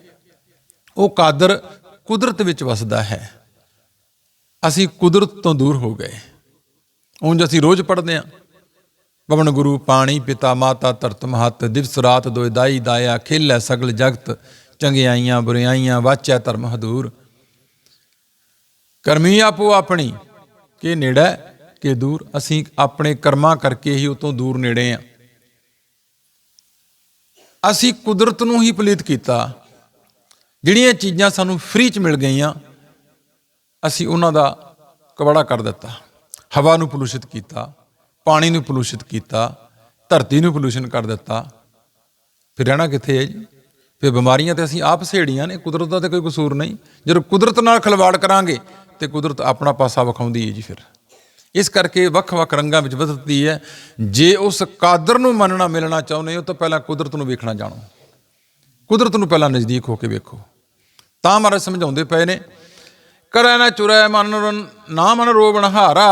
ਉਹ ਕਾਦਰ ਕੁਦਰਤ ਵਿੱਚ ਵਸਦਾ ਹੈ। ਅਸੀਂ ਕੁਦਰਤ ਤੋਂ ਦੂਰ ਹੋ ਗਏ। ਉਂਝ ਅਸੀਂ ਰੋਜ਼ ਪੜ੍ਹਦੇ ਹਾਂ ਪਵਨ ਗੁਰੂ, ਪਾਣੀ, ਪਿਤਾ, ਮਾਤਾ, ਧਰਤ, ਮਹਤ, ਦਿਵਸ, ਰਾਤ, ਦੋਇ, ਦਾਈ, ਦਾਇਆ, ਖੇਲੇ, ਸਗਲ, ਜਗਤ, ਚੰਗਿਆਈਆਂ, ਬੁਰਿਆਈਆਂ, ਵਾਚੈ, ਧਰਮ, ਹਦੂਰ। ਕਰਮੀ ਆਪੋ ਆਪਣੀ, ਕਿ ਨੇੜਾ ਕਿ ਦੂਰ, ਅਸੀਂ ਆਪਣੇ ਕਰਮਾਂ ਕਰਕੇ ਹੀ ਉਤੋਂ ਦੂਰ ਨੇੜੇ ਆ। ਅਸੀਂ ਕੁਦਰਤ ਨੂੰ ਹੀ ਪਲੀਤ ਕੀਤਾ। ਜਿਹੜੀਆਂ ਚੀਜ਼ਾਂ ਸਾਨੂੰ ਫ੍ਰੀ ਚ ਮਿਲ ਗਈਆਂ, ਅਸੀਂ ਉਹਨਾਂ ਦਾ ਕਬੜਾ ਕਰ ਦਿੱਤਾ। ਹਵਾ ਨੂੰ ਪੋਲੂਸ਼ਿਤ ਕੀਤਾ, ਪਾਣੀ ਨੂੰ ਪੋਲੂਸ਼ਿਤ ਕੀਤਾ, ਧਰਤੀ ਨੂੰ ਪੋਲੂਸ਼ਨ ਕਰ ਦਿੱਤਾ। ਫਿਰ ਰਹਿਣਾ ਕਿੱਥੇ ਹੈ ਜੀ? ਫਿਰ ਬਿਮਾਰੀਆਂ ਤੇ ਅਸੀਂ ਆਪ ਸੇੜੀਆਂ ਨੇ, ਕੁਦਰਤ ਦਾ ਤੇ ਕੋਈ ਕਸੂਰ ਨਹੀਂ। ਜਦੋਂ ਕੁਦਰਤ ਨਾਲ ਖਿਲਵਾੜ ਕਰਾਂਗੇ, ਤੇ ਕੁਦਰਤ ਆਪਣਾ ਪਾਸਾ ਵਿਖਾਉਂਦੀ ਹੈ ਜੀ ਫਿਰ। ਇਸ ਕਰਕੇ ਵੱਖ-ਵੱਖ ਰੰਗਾਂ ਵਿੱਚ ਵਧਦੀ ਹੈ। ਜੇ ਉਸ ਕਾਦਰ ਨੂੰ ਮੰਨਣਾ, ਮਿਲਣਾ ਚਾਹੁੰਦੇ ਹੋ, ਤਾਂ ਪਹਿਲਾਂ ਕੁਦਰਤ ਨੂੰ ਵੇਖਣਾ ਜਾਣੋ। ਕੁਦਰਤ ਨੂੰ ਪਹਿਲਾਂ ਨਜ਼ਦੀਕ ਹੋ ਕੇ ਵੇਖੋ। ਤਾਂ ਮਹਾਰਾਜ ਸਮਝਾਉਂਦੇ ਪਏ ਨੇ, ਕਰੈ ਨਾ ਚੁਰੈ ਮਨ ਨਾ ਮਨ ਰੋਵਣ ਹਾਰਾ।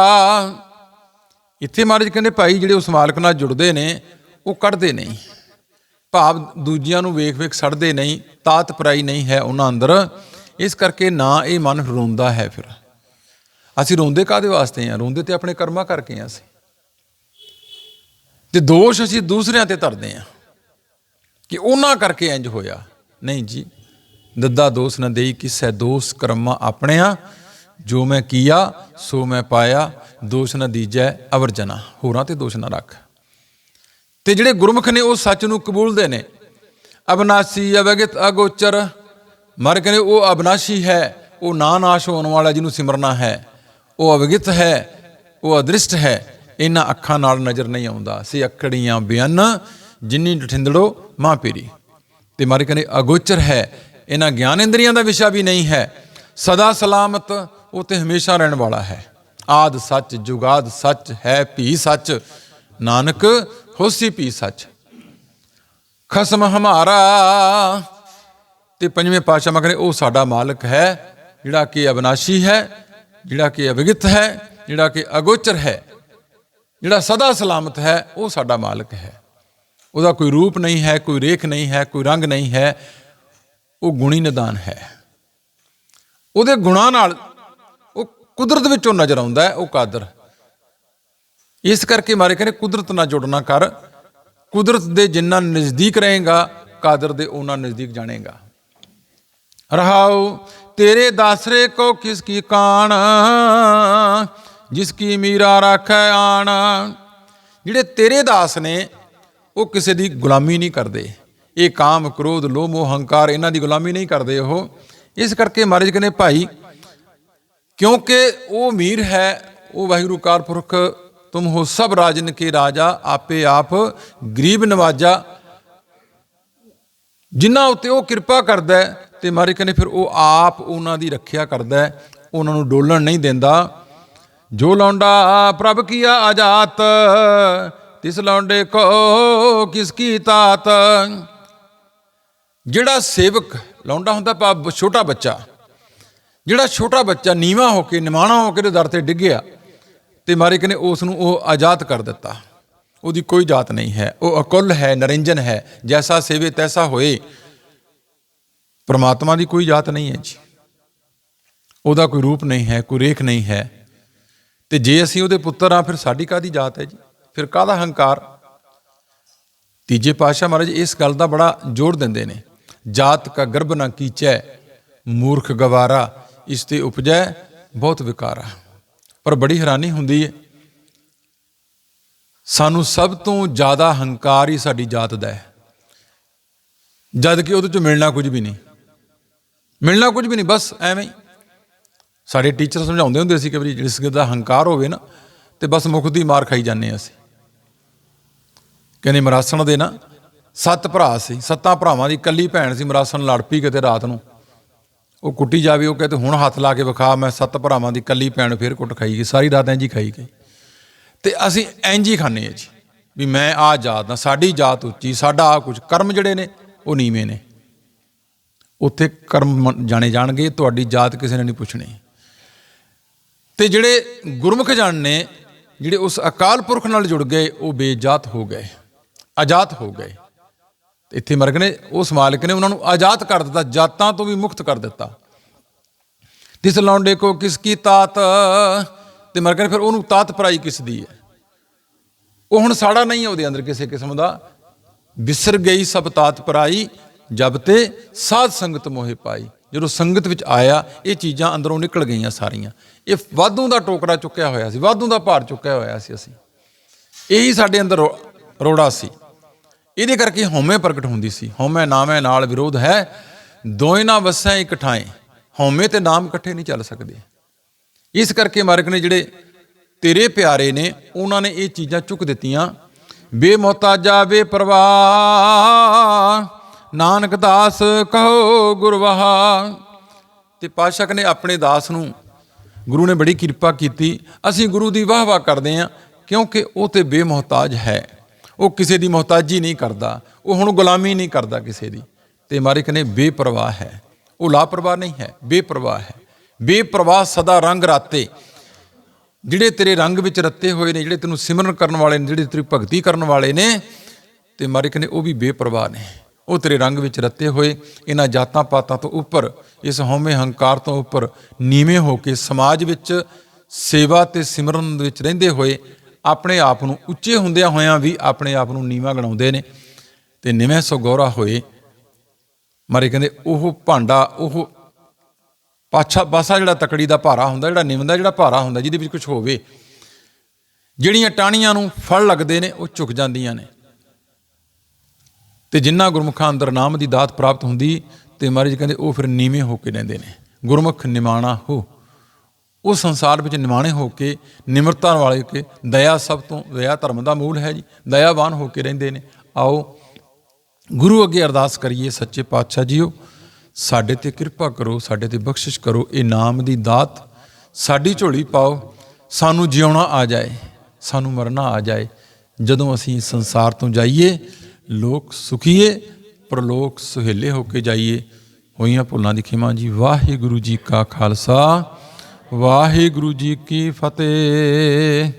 ਇੱਥੇ ਮਹਾਰਾਜ ਕਹਿੰਦੇ, ਭਾਈ, ਜਿਹੜੇ ਉਸ ਮਾਲਕ ਨਾਲ ਜੁੜਦੇ ਨੇ, ਉਹ ਕੱਢਦੇ ਨਹੀਂ। ਭਾਵ ਦੂਜਿਆਂ ਨੂੰ ਵੇਖ ਵੇਖ ਸੜਦੇ ਨਹੀਂ, ਤਾਤ ਪਰਾਈ ਨਹੀਂ ਹੈ ਉਹਨਾਂ ਅੰਦਰ। ਇਸ ਕਰਕੇ ਨਾ ਇਹ ਮਨ ਰੋਂਦਾ ਹੈ ਫਿਰ। ਅਸੀਂ ਰੋਂਦੇ ਕਾਦੇ ਵਾਸਤੇ ਆ? ਰੋਂਦੇ ਤੇ ਆਪਣੇ ਕਰਮਾਂ ਕਰਕੇ ਆ ਅਸੀਂ। ਤੇ ਦੋਸ਼ ਅਸੀਂ ਦੂਸਰਿਆਂ ਤੇ ਧਰਦੇ ਆ। ਕਿ ਉਹਨਾਂ ਕਰਕੇ ਇੰਜ ਹੋਇਆ। ਨਹੀਂ ਜੀ, ਦੱਦਾ ਦੋਸ ਨਾ ਦੇਈ ਕਿਸੈ ਦੋਸ ਕਰਮਾ ਆਪਣਿਆ ਜੋ ਮੈਂ ਕੀਆ, ਸੋ ਮੈਂ ਪਾਇਆ। ਦੋਸ਼ ਨਾ ਦੀਜੈ, ਅਵਰ ਜਨਾ। ਹੋਰਾਂ ਤੇ ਦੋਸ਼ ਨਾ ਰੱਖ। ਤੇ ਜਿਹੜੇ ਗੁਰਮੁਖ ਨੇ ਉਹ ਸੱਚ ਨੂੰ ਕਬੂਲਦੇ ਨੇ। ਅਬਨਾਸੀ ਅਵਗਿਤ ਅਗੋਚਰ। ਮਰ ਕਹਿੰਦੇ ਉਹ ਅਬਨਾਸ਼ੀ ਹੈ। ਉਹ ਨਾ ਨਾਸ਼ ਹੋਣ ਵਾਲਾ ਜਿਹਨੂੰ ਸਿਮਰਨਾ ਹੈ। ਉਹ ਅਵਗਿਤ ਹੈ, ਉਹ ਅਦ੍ਰਿਸ਼ਟ ਹੈ। ਇਹਨਾਂ ਅੱਖਾਂ ਨਾਲ ਨਜ਼ਰ ਨਹੀਂ ਆਉਂਦਾ। ਸੇ ਅੱਕੜੀਆਂ ਬਿਆਨ, ਜਿੰਨੀ ਠਿੰਦੜੋ ਮਾਂ ਪੀਰੀ। ਤੇ ਮਾਰੇ ਕਹਿੰਦੇ, ਅਗੋਚਰ ਹੈ। ਇਹਨਾਂ ਗਿਆਨ ਇੰਦਰੀਆਂ ਦਾ ਵਿਸ਼ਾ ਵੀ ਨਹੀਂ ਹੈ। ਸਦਾ ਸਲਾਮਤ, ਉਹ ਤੇ ਹਮੇਸ਼ਾ ਰਹਿਣ ਵਾਲਾ ਹੈ। ਆਦ ਸੱਚ, ਜੁਗਾਦ ਸੱਚ, ਹੈ ਭੀ ਸੱਚ। ਨਾਨਕ ਹੋਸੀ ਭੀ ਸੱਚ। ਖਸਮ ਹਮਾਰਾ। ਤੇ ਪੰਜਵੇਂ ਪਾਤਸ਼ਾਹ ਮਗਰੇ ਉਹ ਸਾਡਾ ਮਾਲਕ ਹੈ, ਜਿਹੜਾ ਕਿ ਅਬਨਾਸ਼ੀ ਹੈ। ਜਿਹੜਾ ਕਿ ਅਵਿਗਿਤ ਹੈ, ਜਿਹੜਾ ਕਿ ਅਗੋਚਰ ਹੈ, ਜਿਹੜਾ ਸਦਾ ਸਲਾਮਤ ਹੈ, ਉਹ ਸਾਡਾ ਮਾਲਕ ਹੈ। ਉਹਦਾ ਕੋਈ ਰੂਪ ਨਹੀਂ ਹੈ, ਕੋਈ ਰੇਖ ਨਹੀਂ ਹੈ, ਕੋਈ ਰੰਗ ਨਹੀਂ ਹੈ, ਉਹ ਗੁਣੀ ਨਿਦਾਨ ਹੈ। ਉਹਦੇ ਗੁਣਾਂ ਨਾਲ ਉਹ ਕੁਦਰਤ ਵਿੱਚੋਂ ਨਜ਼ਰ ਆਉਂਦਾ ਹੈ, ਉਹ ਕਾਦਰ। ਇਸ ਕਰਕੇ ਮਾਰੇ ਕਹਿੰਦੇ, ਕੁਦਰਤ ਨਾਲ ਜੁੜਨਾ ਕਰ। ਕੁਦਰਤ ਦੇ ਜਿੰਨਾ ਨਜ਼ਦੀਕ ਰਹੇਗਾ, ਕਾਦਰ ਦੇ ਉਹਨਾਂ ਨਜ਼ਦੀਕ ਜਾਣੇਗਾ। ਰਹਾਉ ਤੇਰੇ ਦਾਸਰੇ ਕੋ ਕਿਸ ਕੀ ਕਾਣ, ਜਿਸ ਕੀ ਮੀਰਾ ਰੱਖੈ ਆਣ। ਜਿਹੜੇ ਤੇਰੇ ਦਾਸ ਨੇ, ਉਹ ਕਿਸੇ ਦੀ ਗੁਲਾਮੀ ਨਹੀਂ ਕਰਦੇ। ਇਹ ਕਾਮ, ਕ੍ਰੋਧ, ਲੋਭ ਮੋਹ ਹੰਕਾਰ ਇਹਨਾਂ ਦੀ ਗੁਲਾਮੀ ਨਹੀਂ ਕਰਦੇ ਉਹ। ਇਸ ਕਰਕੇ ਮਹਾਰਾਜ ਕਹਿੰਦੇ, ਭਾਈ, ਕਿਉਂਕਿ ਉਹ ਅਮੀਰ ਹੈ, ਉਹ ਵਾਹਿਗੁਰੂ ਕਾਰਪੁਰਖ ਤੁਮ ਹੋ ਸਭ ਰਾਜਨ ਕੇ ਰਾਜਾ, ਆਪੇ ਆਪ ਗਰੀਬ ਨਵਾਜਾ। ਜਿਨ੍ਹਾਂ ਉੱਤੇ ਉਹ ਕਿਰਪਾ ਕਰਦਾ ਹੈ ਤੇ ਮਾਰੇ ਕਹਿੰਦੇ ਫਿਰ ਉਹ ਆਪ ਉਹਨਾਂ ਦੀ ਰੱਖਿਆ ਕਰਦਾ ਹੈ, ਉਹਨਾਂ ਨੂੰ ਡੋਲਣ ਨਹੀਂ ਦਿੰਦਾ। ਜੋ ਲੌਂਡਾ ਪ੍ਰਭ ਕੀਆ ਆਜਾਤ, ਤਿਸ ਲੌਂਡੇ ਕੋ ਕਿਸ ਕੀ ਤਾਤ। ਜਿਹੜਾ ਸੇਵਕ, ਲੌਂਡਾ ਹੁੰਦਾ ਪਾ ਛੋਟਾ ਬੱਚਾ। ਜਿਹੜਾ ਛੋਟਾ ਬੱਚਾ ਨੀਵਾ ਹੋ ਕੇ, ਨਿਮਾਣਾ ਹੋ ਕੇ ਦੇ ਦਰ ਤੇ ਡਿੱਗਿਆ ਤੇ ਮਾਰਿਕ ਨੇ ਉਸ ਨੂੰ ਉਹ ਆਜ਼ਾਦ ਕਰ ਦਿੱਤਾ। ਉਹਦੀ ਕੋਈ ਜਾਤ ਨਹੀਂ ਹੈ, ਉਹ ਅਕੁੱਲ ਹੈ, ਨਰਿੰਜਨ ਹੈ, ਜੈਸਾ ਸੇਵੇ ਤੈਸਾ ਹੋਏ। ਪਰਮਾਤਮਾ ਦੀ ਕੋਈ ਜਾਤ ਨਹੀਂ ਹੈ ਜੀ। ਉਹਦਾ ਕੋਈ ਰੂਪ ਨਹੀਂ ਹੈ, ਕੋਈ ਰੇਖ ਨਹੀਂ ਹੈ। ਤੇ ਜੇ ਅਸੀਂ ਉਹਦੇ ਪੁੱਤਰ ਆ ਫਿਰ ਸਾਡੀ ਕਾਦੀ ਜਾਤ ਹੈ ਜੀ? ਫਿਰ ਕਾਹਦਾ ਹੰਕਾਰ? ਤੀਜੇ ਪਾਤਸ਼ਾਹ ਮਹਾਰਾਜ ਇਸ ਗੱਲ ਦਾ ਬੜਾ ਜ਼ੋਰ ਦਿੰਦੇ ਨੇ। ਜਾਤ ਕਾ ਗਰਭ ਨਾ ਕੀਚੈ, ਮੂਰਖ ਗਵਾਰਾ, ਇਸ ਤੇ ਉਪਜੈ ਬਹੁਤ ਵਿਕਾਰਾ ਪਰ ਬੜੀ ਹੈਰਾਨੀ ਹੁੰਦੀ ਹੈ। ਸਾਨੂੰ ਸਭ ਤੋਂ ਜ਼ਿਆਦਾ ਹੰਕਾਰ ਹੀ ਸਾਡੀ ਜਾਤ ਦਾ ਹੈ। ਜਦ ਕਿ ਉਹਦੇ ਚ ਮਿਲਣਾ ਕੁਝ ਵੀ ਨਹੀਂ। ਮਿਲਣਾ ਕੁਝ ਵੀ ਨਹੀਂ, ਬਸ ਐਵੇਂ ਹੀ। ਸਾਡੇ ਟੀਚਰ ਸਮਝਾਉਂਦੇ ਹੁੰਦੇ ਸੀ ਕਿ ਵੀ ਜਿਸ ਦਾ ਹੰਕਾਰ ਹੋਵੇ ਨਾ, ਤੇ ਬਸ ਮੁਖ ਦੀ ਮਾਰ ਖਾਈ ਜਾਂਦੇ ਹਾਂ ਅਸੀਂ। ਕਹਿੰਦੇ ਮਰਾਸਣ ਦੇ ਨਾ ਸੱਤ ਭਰਾ ਸੀ, ਸੱਤਾਂ ਭਰਾਵਾਂ ਦੀ ਇਕੱਲੀ ਭੈਣ ਸੀ, ਮਰਾਸਣ ਲੜ ਪਈ ਕਿਤੇ ਰਾਤ ਨੂੰ। ਉਹ ਕੁੱਟੀ ਜਾਵੇ, ਉਹ ਕਹਿੰਦੇ ਹੁਣ ਹੱਥ ਲਾ ਕੇ ਵਿਖਾ, ਮੈਂ ਸੱਤ ਭਰਾਵਾਂ ਦੀ ਇਕੱਲੀ ਭੈਣ ਫੇਰ ਕੁੱਟ ਖਾਈ ਗਈ, ਸਾਰੀ ਰਾਤ ਇੰਝ ਹੀ ਖਾਈ ਗਈ। ਤੇ ਅਸੀਂ ਇੰਝ ਹੀ ਖਾਂਦੇ ਹਾਂ ਜੀ, ਵੀ ਮੈਂ ਆ ਜਾਤ ਦਾ ਸਾਡੀ ਜਾਤ ਉੱਚੀ, ਸਾਡਾ ਆ ਕੁਝ ਕਰਮ ਜਿਹੜੇ ਨੇ, ਉਹ ਨੀਵੇਂ ਨੇ। ਉੱਥੇ ਕਰਮ ਜਾਣੇ ਜਾਣਗੇ, ਤੁਹਾਡੀ ਜਾਤ ਕਿਸੇ ਨੇ ਨਹੀਂ ਪੁੱਛਣੀ। ਤੇ ਜਿਹੜੇ ਗੁਰਮੁਖ ਜਨ ਨੇ, ਜਿਹੜੇ ਉਸ ਅਕਾਲ ਪੁਰਖ ਨਾਲ ਜੁੜ ਗਏ, ਉਹ ਬੇਜਾਤ ਹੋ ਗਏ, ਆਜ਼ਾਦ ਹੋ ਗਏ। ਤੇ ਇੱਥੇ ਮਰਗ ਨੇ, ਉਸ ਮਾਲਕ ਨੇ ਉਹਨਾਂ ਨੂੰ ਆਜ਼ਾਦ ਕਰ ਦਿੱਤਾ, ਜਾਤਾਂ ਤੋਂ ਵੀ ਮੁਕਤ ਕਰ ਦਿੱਤਾ। ਤਿਸ ਲੌਂਡੇ ਕੋ ਕਿਸ ਕੀ ਤਾਤ? ਤੇ ਮਰਗ ਨੇ ਫਿਰ ਉਹਨੂੰ ਤਾਤ ਪਰਾਈ ਕਿਸ ਦੀ ਹੈ? ਉਹ ਹੁਣ ਸਾੜਾ ਨਹੀਂ ਉਹਦੇ ਅੰਦਰ ਕਿਸੇ ਕਿਸਮ ਦਾ। ਵਿਸਰ ਗਈ ਸਭ ਤਾਤ ਪਰਾਈ ਜਬ ਤੇ ਸਾਧ ਸੰਗਤ ਮੋਹਿ ਪਾਈ, ਜਦੋਂ ਸੰਗਤ ਵਿੱਚ ਆਇਆ, ਇਹ ਚੀਜ਼ਾਂ ਅੰਦਰੋਂ ਨਿਕਲ ਗਈਆਂ ਸਾਰੀਆਂ। ਇਹ ਵਾਧੂ ਦਾ ਟੋਕਰਾ ਚੁੱਕਿਆ ਹੋਇਆ ਸੀ, ਵਾਧੂ ਦਾ ਭਾਰ ਚੁੱਕਿਆ ਹੋਇਆ ਸੀ ਅਸੀਂ। ਇਹੀ ਸਾਡੇ ਅੰਦਰ ਰੋ- ਰੋੜਾ ਸੀ। ਇਹਦੇ ਕਰਕੇ ਹਉਮੈ ਪ੍ਰਗਟ ਹੁੰਦੀ ਸੀ। ਹਉਮੈ ਨਾਮੈ ਨਾਲ ਵਿਰੋਧ ਹੈ, ਦੋਏ ਨਾ ਵਸੈ ਇਕ ਠਾਏ। ਹਉਮੈ ਤੇ ਨਾਮ ਇਕੱਠੇ ਨਹੀਂ ਚੱਲ ਸਕਦੇ। ਇਸ ਕਰਕੇ ਮਾਰਕ ਨੇ ਜਿਹੜੇ ਤੇਰੇ ਪਿਆਰੇ ਨੇ, ਉਹਨਾਂ ਨੇ ਇਹ ਚੀਜ਼ਾਂ ਚੁੱਕ ਦਿੱਤੀਆਂ। ਬੇਮੁਹਤਾਜਾ, ਬੇਪਰਵਾਹ। ਨਾਨਕ ਦਾਸ ਕਹੋ ਗੁਰਵਾਹਾ। ਤੇ ਪਾਸ਼ਕ ਨੇ ਆਪਣੇ ਦਾਸ ਨੂੰ ਗੁਰੂ ਨੇ ਬੜੀ ਕਿਰਪਾ ਕੀਤੀ। ਅਸੀਂ ਗੁਰੂ ਦੀ ਵਾਹ ਵਾਹ ਕਰਦੇ ਹਾਂ, ਕਿਉਂਕਿ ਉਹ ਤੇ ਬੇਮੁਹਤਾਜ ਹੈ। ਉਹ ਕਿਸੇ ਦੀ ਮੁਹਤਾਜੀ ਨਹੀਂ ਕਰਦਾ। ਉਹ ਹੁਣ ਗੁਲਾਮੀ ਨਹੀਂ ਕਰਦਾ ਕਿਸੇ ਦੀ। ਤੇ ਮਾਰਿਕ ਨੇ ਬੇਪਰਵਾਹ ਹੈ। ਉਹ ਲਾਪਰਵਾਹ ਨਹੀਂ ਹੈ, ਬੇਪਰਵਾਹ ਹੈ। ਬੇਪਰਵਾਹ ਸਦਾ ਰੰਗ ਰਾਤੇ। ਜਿਹੜੇ ਤੇਰੇ ਰੰਗ ਵਿੱਚ ਰੱਤੇ ਹੋਏ ਨੇ, ਜਿਹੜੇ ਤੈਨੂੰ ਸਿਮਰਨ ਕਰਨ ਵਾਲੇ ਨੇ, ਜਿਹੜੇ ਤੇਰੀ ਭਗਤੀ ਕਰਨ ਵਾਲੇ ਨੇ, ਤੇ ਮਾਰਿਕ ਨੇ ਉਹ ਵੀ ਬੇਪਰਵਾਹ ਨੇ। ਉਹ ਤੇਰੇ ਰੰਗ ਵਿੱਚ ਰੱਤੇ ਹੋਏ, ਇਹਨਾਂ ਜਾਤਾਂ ਪਾਤਾਂ ਤੋਂ ਉੱਪਰ, ਇਸ ਹਉਮੈ ਹੰਕਾਰ ਤੋਂ ਉੱਪਰ, ਨੀਵੇਂ ਹੋ ਕੇ ਸਮਾਜ ਵਿੱਚ ਸੇਵਾ ਤੇ ਸਿਮਰਨ ਵਿੱਚ ਰਹਿੰਦੇ ਹੋਏ, ਆਪਣੇ ਆਪ ਨੂੰ ਉੱਚੇ ਹੁੰਦਿਆਂ ਹੋਇਆਂ ਵੀ ਆਪਣੇ ਆਪ ਨੂੰ ਨੀਵਾਂ ਗਣਾਉਂਦੇ ਨੇ। ਤੇ ਨਿਵੇਂ ਸੋ ਗੌਰਾ ਹੋਏ, ਮਾਰੇ ਕਹਿੰਦੇ, ਉਹ ਭਾਂਡਾ, ਉਹ ਪਾਛਾ, ਬਾਸਾ ਜਿਹੜਾ ਤਕੜੀ ਦਾ ਭਾਰਾ ਹੁੰਦਾ, ਜਿਹੜਾ ਨਿੰਮ ਦਾ ਜਿਹੜਾ ਭਾਰਾ ਹੁੰਦਾ, ਜਿਹਦੇ ਵਿੱਚ ਕੁਝ ਹੋਵੇ, ਜਿਹੜੀਆਂ ਟਾਹਣੀਆਂ ਨੂੰ ਫਲ ਲੱਗਦੇ ਨੇ, ਉਹ ਝੁਕ ਜਾਂਦੀਆਂ ਨੇ। ਤੇ ਜਿੰਨਾ ਗੁਰਮੁਖਾਂ ਅੰਦਰ ਨਾਮ ਦੀ ਦਾਤ ਪ੍ਰਾਪਤ ਹੁੰਦੀ ਤੇ ਮਹਾਰਾਜ ਕਹਿੰਦੇ ਉਹ ਫਿਰ ਨੀਵੇਂ ਹੋ ਕੇ ਰਹਿੰਦੇ ਨੇ। ਗੁਰਮੁਖ ਨਿਮਾਣਾ ਹੋ। ਉਹ ਸੰਸਾਰ ਵਿੱਚ ਨਿਮਾਣੇ ਹੋ ਕੇ, ਨਿਮਰਤਾ ਵਾਲੇ ਕੇ, ਦਇਆ ਸਭ ਤੋਂ, ਦਇਆ ਧਰਮ ਦਾ ਮੂਲ ਹੈ ਜੀ। ਦਇਆਵਾਨ ਹੋ ਕੇ ਰਹਿੰਦੇ ਨੇ। ਆਓ ਗੁਰੂ ਅੱਗੇ ਅਰਦਾਸ ਕਰੀਏ, ਸੱਚੇ ਪਾਤਸ਼ਾਹ ਜੀਓ, ਸਾਡੇ ਤੇ ਕਿਰਪਾ ਕਰੋ, ਸਾਡੇ ਤੇ ਬਖਸ਼ਿਸ਼ ਕਰੋ, ਇਹ ਨਾਮ ਦੀ ਦਾਤ ਸਾਡੀ ਝੋਲੀ ਪਾਓ, ਸਾਨੂੰ ਜਿਉਣਾ ਆ ਜਾਏ, ਸਾਨੂੰ ਮਰਨਾ ਆ ਜਾਏ। ਜਦੋਂ ਅਸੀਂ ਸੰਸਾਰ ਤੋਂ ਜਾਈਏ ਲੋਕ ਸੁਖੀਏ, ਪਰਲੋਕ ਸੁਹੇਲੇ ਹੋ ਕੇ ਜਾਈਏ। ਹੋਈਆਂ ਭੁੱਲਾਂ ਦੀ ਖਿਮਾ ਜੀ, ਵਾਹਿਗੁਰੂ ਜੀ ਕਾ ਖਾਲਸਾ, ਵਾਹਿਗੁਰੂ ਜੀ ਕੀ ਫਤਿਹ।